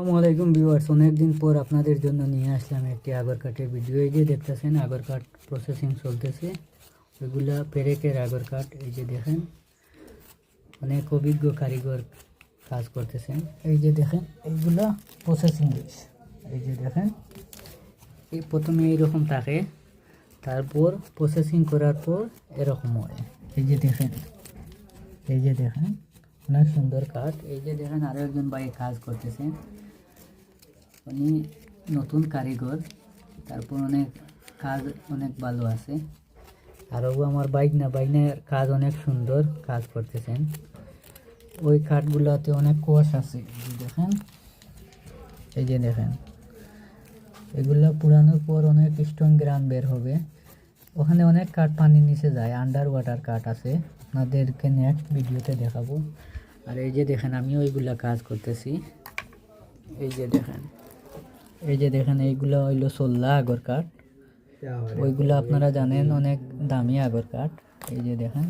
আসসালামু আলাইকুম ভিউয়ার্স, অনেকদিন পর আপনাদের জন্য নিয়ে আসলাম একটি আগর কাঠের ভিডিও। এই যে দেখতেছেন আগর কাঠ প্রসেসিং চলতেছে। ওইগুলা পেরেকের আগর কাঠ, এই যে দেখেন, অনেক অভিজ্ঞ কারিগর কাজ করতেছেন। এই যে দেখেন, এইগুলা প্রসেসিং এই যে দেখেন, এই প্রথমে এইরকম থাকে, তারপর প্রসেসিং করার পর এরকম হয়। এই যে দেখেন, এই যে দেখেন, অনেক সুন্দর কাঠ। এই যে দেখেন, আরও একজন ভাই কাজ করতেছেন। উনি নতুন কারিগর, তারপর অনেক কাজ অনেক ভালো আছে। আর ও আমার বাইক না বাইনের কাজ অনেক সুন্দর কাজ করতেছেন। ওই কাঠগুলোতে অনেক কোষ আছে দেখেন। এই যে দেখেন। এগুলো পুরানোর পর অনেক স্ট্রং গ্রান বের হবে। ওখানে অনেক কাঠ পানির নিচে যায় আন্ডার ওয়াটার কাঠ আছে। আপনাদেরকে নেক্সট ভিডিওতে দেখাবো। আর এই যে দেখেন আমি ওইগুলা কাজ করতেছি। এই যে দেখেন। এই যে দেখেন এইগুলো হইল সোল্লা আগর কাঠ। ওইগুলো আপনারা জানেন অনেক দামি আগর কাঠ। এই যে দেখেন